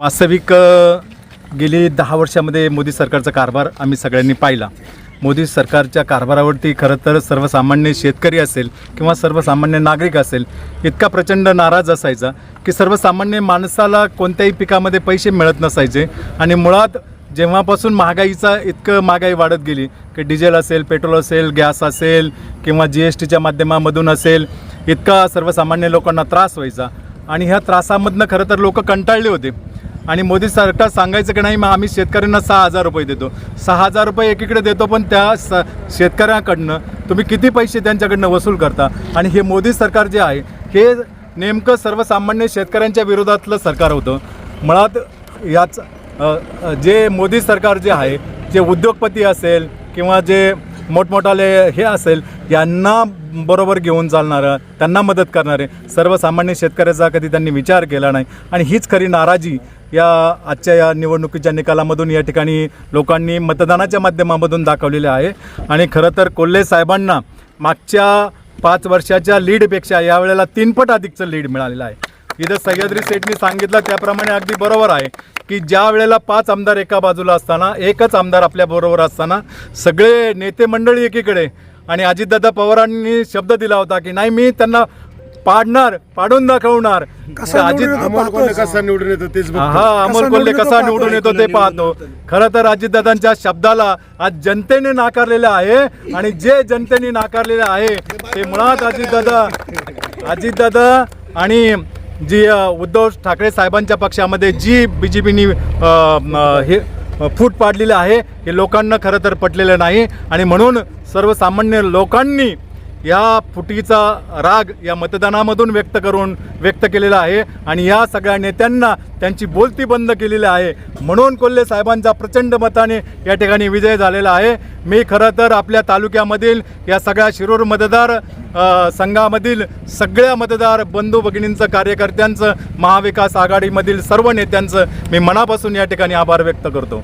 वास्तविक गेली दहा वर्षामध्ये मोदी सरकारचा कारभार आम्ही सगळ्यांनी पाहिला. मोदी सरकारच्या कारभारावरती खरं तर सर्वसामान्य शेतकरी असेल किंवा सर्वसामान्य नागरिक असेल इतका प्रचंड नाराज असायचा की सर्वसामान्य माणसाला कोणत्याही पिकामध्ये पैसे मिळत नसायचे आणि मुळात जेव्हापासून महागाईचा इतकं महागाई वाढत गेली की डिझेल असेल पेट्रोल असेल गॅस असेल किंवा जी एस टीच्या माध्यमामधून असेल इतका सर्वसामान्य लोकांना त्रास व्हायचा. आणि ह्या त्रासामधनं खरं तर लोक कंटाळले होते. आणि मोदी सरकार सांगायचं की नाही मग आम्ही शेतकऱ्यांना सहा हजार रुपये देतो. सहा हजार रुपये एकीकडे देतो पण त्या स शेतकऱ्यांकडनं तुम्ही किती पैसे त्यांच्याकडनं वसूल करता? आणि हे मोदी सरकार जे आहे हे नेमकं सर्वसामान्य शेतकऱ्यांच्या विरोधातलं सरकार होतं. मुळात याच जे मोदी सरकार जे आहे जे उद्योगपती असेल किंवा जे मोठमोठाले हे असेल यांना बरोबर घेऊन चालणारं त्यांना मदत करणारे सर्वसामान्य शेतकऱ्याचा कधी त्यांनी विचार केला नाही. आणि हीच खरी नाराजी या आजच्या या निवडणुकीच्या निकालामधून या ठिकाणी लोकांनी मतदानाच्या माध्यमामधून दाखवलेले आहे. आणि खरं तर कोल्हे साहेबांना मागच्या पाच वर्षाच्या लीडपेक्षा यावेळेला तीनपट अधिकचं लीड मिळालेलं आहे. इथं सह्याद्री सेठनी सांगितलं त्याप्रमाणे अगदी बरोबर आहे की ज्या वेळेला पाच आमदार एका बाजूला असताना एकच आमदार आपल्या बरोबर असताना सगळे नेते मंडळी एकीकडे. आणि अजितदादा पवारांनी शब्द दिला होता की नाही मी त्यांना पाडणार पाडून दाखवणार. अजित अमोल कोल्हे कसा निवडून येतो तेच बघतो. हा अमोल कोल्हे कसा निवडून येतो ते पाहतो. खरं तर अजितदादांच्या शब्दाला आज जनतेने नाकारलेलं आहे आणि जे जनतेने नाकारलेलं आहे ते मुळात अजितदादा अजितदादा आणि जी अ, उद्धव ठाकरे साहेबांच्या पक्षामध्ये जी बी जे पीनी हे फूट पाडलेलं आहे हे लोकांना खरं तर पटलेलं नाही. आणि म्हणून सर्वसामान्य लोकांनी या फुटीचा राग या मतदानामधून व्यक्त करून व्यक्त केलेला आहे. आणि या सगळ्या नेत्यांना त्यांची बोलती बंद केलेली आहे. म्हणून कोल्हे साहेबांचा प्रचंड मताने या ठिकाणी विजय झालेला आहे. मी खरं तर आपल्या तालुक्यामधील या सगळ्या शिरूर मतदार संघामधील सगळ्या मतदार बंधू भगिनींचं कार्यकर्त्यांचं महाविकास आघाडीमधील सर्व नेत्यांचं मी मनापासून या ठिकाणी आभार व्यक्त करतो.